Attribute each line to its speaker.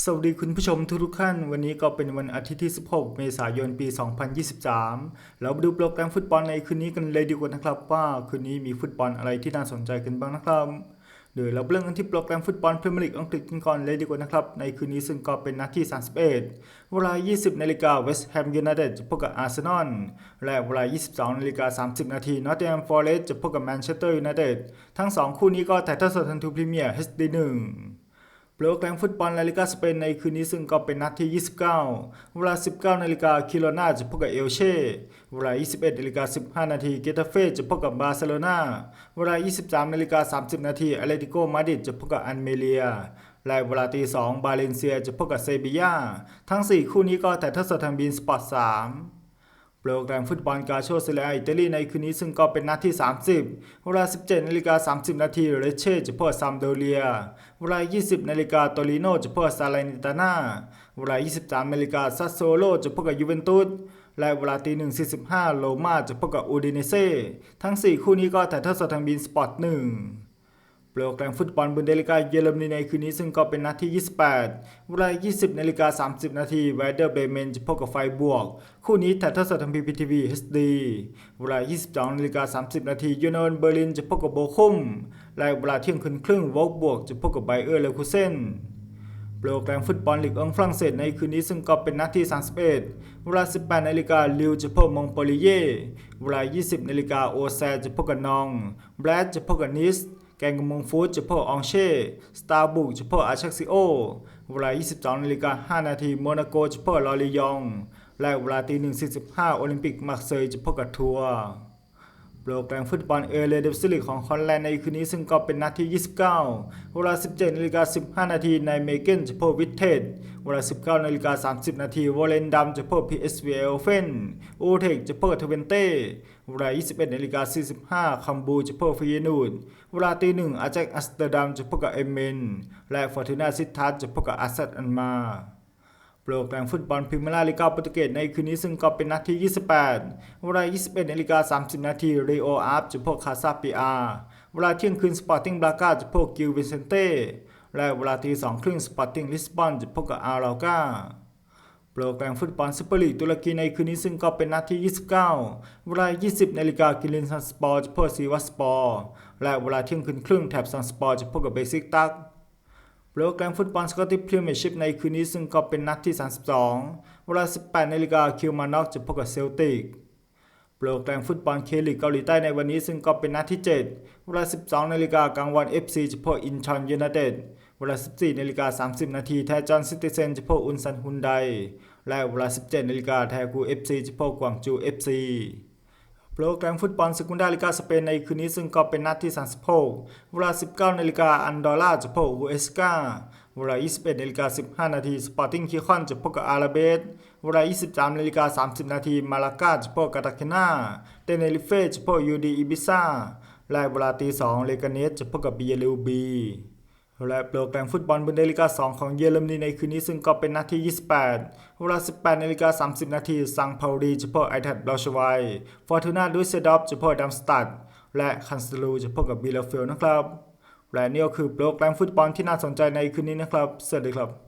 Speaker 1: สวัสดีคุณผู้ชมทุกท่าน วันนี้ก็เป็นวันอาทิตย์ที่ 16 เมษายน ปี 2023แล้วมาดูโปรแกรมฟุตบอลในคืนนี้กันเลยดีกว่านะครับ ว่าคืนนี้มีฟุตบอลอะไรที่น่าสนใจกันบ้างนะครับเดี๋ยวเราเริ่มกันที่โปรแกรมฟุตบอลพรีเมียร์ลีกอังกฤษกันก่อนเลยดีกว่านะครับ ในคืนนี้ซึ่งก็เป็นนัดที่ 31 เวลา 20 นาฬิกาเวสต์แฮมยูไนเต็ดจะพบกับอาร์เซนอลและเวลา 22 นาฬิกา 30 นาทีนอตติงแฮมฟอเรสต์จะพบกับแมนเชสเตอร์ยูไนเต็ดทั้ง 2 คู่นี้ก็ถ่ายทอดสดทางทูพรีเมียร์ HD 1 โปรแกรมฟุตบอลลาลิกาสเปนในคืนนี้ซึ่งก็เป็นนัดที่ 29 เวลา 19นาฬิกาคิโรนาจะพบกับเอลเช่เวลา 21นาฬิกา15 นาทีเกตาเฟ่จะพบกับบาร์เซโลนาเวลา 23นาฬิกา30 นาทีแอตเลติโกมาดริดจะพบกับอันเมเลียและเวลาตี2บาเลนเซียจะพบกับเซบียาทั้ง 4 คู่นี้ก็ถ่ทอดสดทางบีนสปอร์ต3 โปรแกรมฟุตบอลกาโชเซเลียอิตาลีในคืนนี้ซึ่งก็เป็นนัดที่ 30 เวลา 17นาฬิกา30 นาทีเรเช่จะพบซัมโดเรีย เวลา 20นาฬิกาโตริโนจะพบซาเลนิตาน่า เวลา 23นาฬิกาซัสโซโลจะพบกับยูเวนตุส และเวลาตี1.45 โลมาจะพบกับอูดิเนเซ่ ทั้ง 4 คู่นี้ก็ถ่ายทอดสดทางบีนสปอร์ต1 โปรแกรมฟุตบอลบุนเดลิกาเยอรมนีในคืนนี้ซึ่งก็เป็นนัดที่ 28 เวลา 20นาฬิกา30 นาทีไวเดอร์เบเมนจะพบกับไฟบวก คู่นี้ถ่ายทอดสดทางพีพีทีวี HD เวลา 22นาฬิกา30 นาทียูโนนเบอร์ลินจะพบกับโบคุมและเวลาเที่ยงคืนครึ่งวอลบวกจะพบกับไบเออร์เลคูเซนโปรแกรมฟุตบอลลีกอังฝรั่งเศสในคืนนี้ซึ่งก็เป็นนัดที่ 31 เวลา 18นาฬิกาลิวจะพบมองโปลีเย่เวลา 20นาฬิกาโอแซจะพบกับนองแบรดจะพบกับนิส แกงกมงฟูดจะพ่อองเช่สตาร์บุกจะพ่อาชักซิโอ เวลา 22นาฬิกา5นาทีโมนาโกจะพบลอรียอง และเวลาตี1.45โอลิมปิกมาร์เซย์จะพบกับทัวร์ โปรแกรมฟุตบอลเอเลเดฟซิลิกของฮอลแลนด์ในคืนนี้ซึ่งก็เป็นนัดที่ 29 เวลา 17นาฬิกา15 นาทีในเมเกนจะพบวิเทดเวลา 19นาฬิกา30 นาทีวอลเลนดัมจะพบ PSV เอลเฟนอูเทคจะพบกับเทเวนเต้เวลา 21นาฬิกา45 คัมบูจะพบฟิเยนูดเวลาตีหนึ่งอาแจ็คอัสเตอร์ดัมจะพบกับเอเมน และฟอร์ตูนาซิทัสจะพบกับอาซัดอันมา โปรแกรมฟุตบอลพรีเมียร์ลีกาโปรตุเกสในคืนนี้ซึ่งก็เป็นนัดที่ 28 เวลา 21นาฬิกา30 นาทีเรโออาร์จะพบคาซาปิอาเวลาเที่ยงคืนสปอร์ติ้งบรากาจะพบกิลวินเซนเต้และเวลาตีสองครึ่งสปอร์ติ้งลิสบอนจะพบกับอาราลกาโปรแกรมฟุตบอลซูเปอร์ลีกตุรกีในคืนนี้ซึ่งก็เป็นนัดที่ 29 เวลา 20 นาฬิกากิลินซันสปอร์จะพบซีวัสปอร์และเวลาเที่ยงคืนครึ่งแถบซันสปอร์จะพบกับเบซิกตัก โปรแกรมฟุตบอลสกอตติชพรีเมียร์ชิพในคืนนี้ซึ่งก็เป็นนัดที่ 32 เวลา 18นาฬิกาคิวมานอกจะพบกับเซลติก โปรแกรมฟุตบอลเคลีกเกาหลีใต้ในวันนี้ซึ่งก็เป็นนัดที่ 7 เวลา 12นาฬิกากลางวัน FC จะพบอินชอนยูไนเต็ด เวลา 14นาฬิกา30 นาทีแทจอนซิติเซนจะพบอุนซันฮุนได และเวลา 17นาฬิกาแทกู FC จะพบกวางจู FC โปรแกรมฟุตบอลสกุนดาลิกาสเปนในคืนนี้ซึ่งก็เป็นนัดที่ 36 เวลา 19นาฬิกาอันดอร่าจะพบอูเอสกาเวลา 21นาฬิกา15 นาทีสปอร์ติ้งคิคอนจะพบกับอาราเบสเวลา 23นาฬิกา30 นาทีมาลากาจะพบกับกาตาเคนาเตเนริเฟจะพบยูดีอิบิซ่าและเวลาตี2เลกาเนสจะพบกับบีเยลูบี และโปรแกรมฟุตบอลบุนเดลิกา 2 ของเยอรมนีในคืนนี้ซึ่งก็เป็นนัดที่ 28 เวลา 18นาฬิกา30 นาทีซังพาวรีจะพบไอทัดบลาชไวฟอร์ทูนาดูเซดอฟจะพบดัมสตัดและคันสลูจะพบกับบีลเลฟิลนะครับ และนี่ก็คือโปรแกรมฟุตบอลที่น่าสนใจในคืนนี้นะครับ สวัสดีครับ